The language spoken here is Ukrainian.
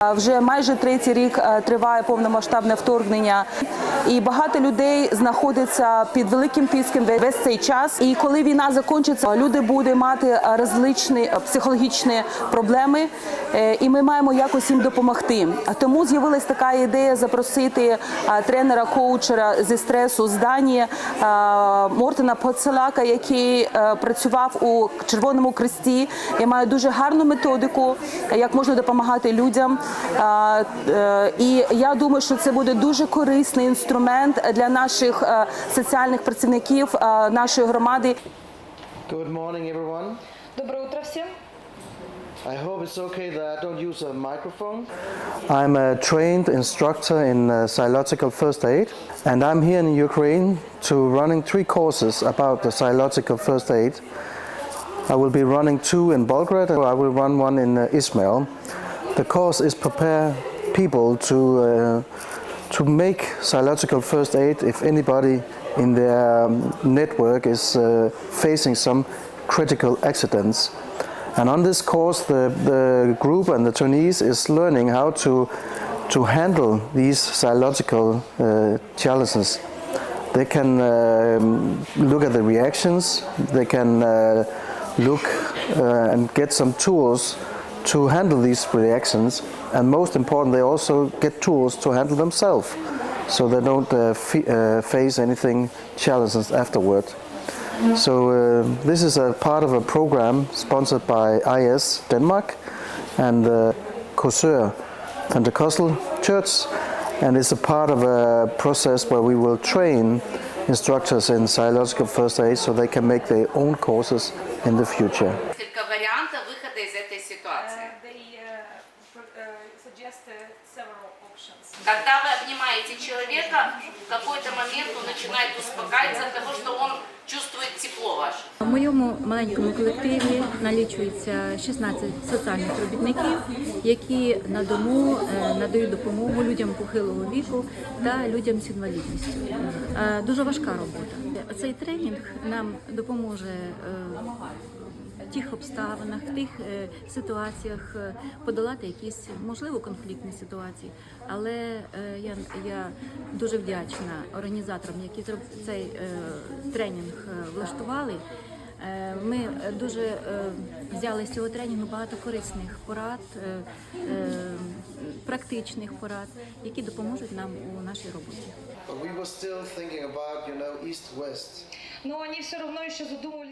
Вже майже третій рік е, триває повномасштабне вторгнення, і багато людей знаходиться під великим тиском весь цей час. І коли війна закінчиться, люди будуть мати розличні е, психологічні проблеми, е, і ми маємо якось їм допомогти. Тому з'явилась така ідея запросити е, тренера коучера зі стресу з Данії Мортена Поцелака, який працював у Червоному Хресті. Я маю дуже гарну методику, як можна допомагати людям. Е, е, І я думаю, що це буде дуже корисний інструмент для наших е, соціальних працівників е, нашої громади. Good morning, everyone. Доброе утро всем. I hope it's okay that I don't use a microphone. I'm a trained instructor in uh, psychological first aid, and I'm here in Ukraine to running three courses about the psychological first aid. I will be running two in Belgrade, and I will run one in uh, Ismail. The course is prepare people to uh, to make psychological first aid if anybody in their um, network is uh, facing some critical accidents. And on this course, the, the group and the trainees is learning how to to handle these psychological uh, challenges. They can um, look at the reactions. They can uh, look uh, and get some tools to handle these reactions. And most important, they also get tools to handle themselves, so they don't uh, uh, face anything challenges afterward. So uh, this is a part of a program sponsored by IS Denmark and uh, Korsør Pentecostal Church, and it's a part of a process where we will train instructors in psychological first aid so they can make their own courses in the future. Options. Когда вы обнимаете человека, в какой-то момент он начинает успокаиваться от того, что он чувствует тепло ваше. У моєму маленькому колективі налічується 16 соціальних робітників, які на дому е, надають допомогу людям похилого віку та людям з інвалідністю. Е, Дуже важка робота. Цей тренінг нам допоможе е, в тих обставинах, в тих е, ситуаціях е, подолати якісь можливо конфліктні ситуації. Але е, я, я дуже вдячна організаторам, які цей е, тренінг влаштували. Ми дуже взяли з цього тренінгу багато корисних порад, практичних порад, які допоможуть нам у нашій роботі. But we were still thinking about, you know, east-west. Но они все равно еще задумывались